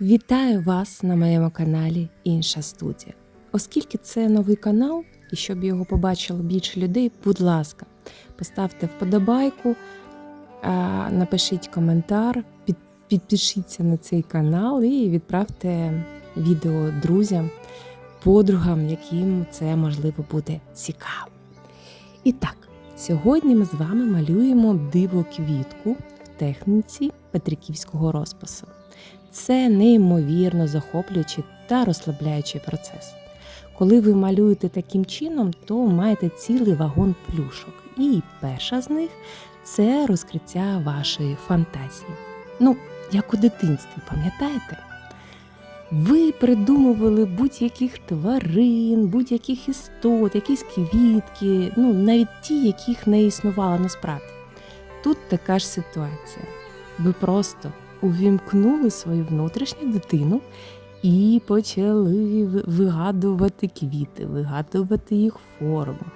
Вітаю вас на моєму каналі Інша студія. Оскільки це новий канал, і щоб його побачило більше людей, будь ласка, поставте вподобайку, напишіть коментар, підпишіться на цей канал і відправте відео друзям, подругам, яким це можливо буде цікаво. І так, сьогодні ми з вами малюємо диво квітку в техніці Петриківського розпису. Це неймовірно захоплюючий та розслабляючий процес. Коли ви малюєте таким чином, то маєте цілий вагон плюшок. І перша з них це розкриття вашої фантазії. Ну, як у дитинстві, пам'ятаєте? Ви придумували будь-яких тварин, будь-яких істот, якісь квітки, ну навіть ті, яких не існувало насправді. Тут така ж ситуація. Ви просто увімкнули свою внутрішню дитину і почали вигадувати квіти, вигадувати їх форму,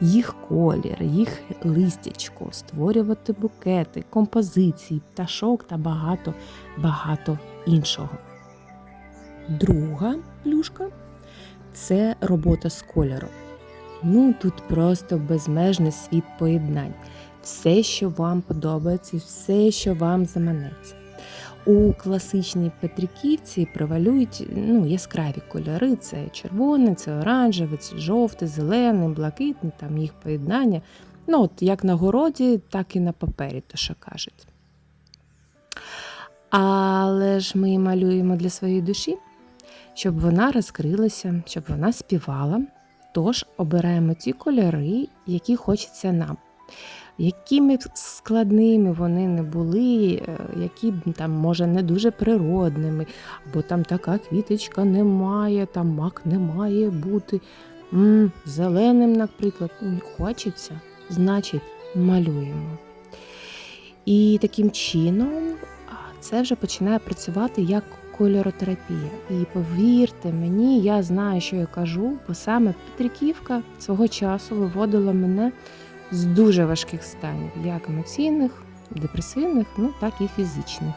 їх колір, їх листячко, створювати букети, композиції, пташок та багато багато іншого. Друга плюшка це робота з кольором. Ну тут просто безмежний світ поєднань. Все, що вам подобається, все, що вам заманеться. У класичній Петриківці превалюють ну, яскраві кольори: це червоне, це оранжеве, це жовте, зелене, блакитне, там їх поєднання. Ну, от як на городі, так і на папері, то що кажуть. Але ж ми малюємо для своєї душі, щоб вона розкрилася, щоб вона співала. Тож обираємо ті кольори, які хочеться нам. Якими б складними вони не були, е, які б там, може, не дуже природними, або там така квіточка немає, там мак не має бути. м зеленим, наприклад, хочеться, значить, малюємо. І таким чином це вже починає працювати як кольоротерапія. І повірте мені, я знаю, що я кажу, бо саме Петриківка свого часу виводила мене з дуже важких станів, як емоційних, депресивних, ну так і фізичних.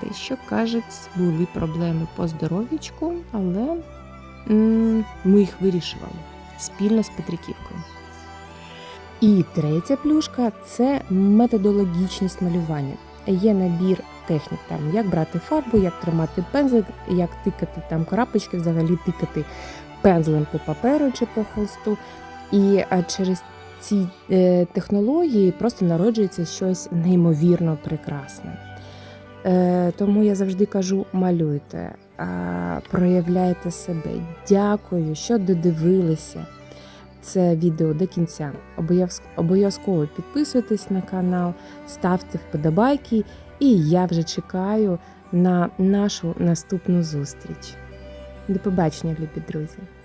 Те, що кажуть, були проблеми по здоров'ячку, але ми їх вирішували спільно з Петриківкою. І третя плюшка це методологічність малювання. Є набір технік, там як брати фарбу, як тримати пензлик, як тикати там крапочки, взагалі тикати пензлем по паперу чи по холсту. І через ці е, технології просто народжується щось неймовірно прекрасне. Е, тому я завжди кажу: малюйте, проявляйте себе. Дякую, що додивилися це відео до кінця. Обов'язково підписуйтесь на канал, ставте вподобайки, і я вже чекаю на нашу наступну зустріч. До побачення, любі друзі!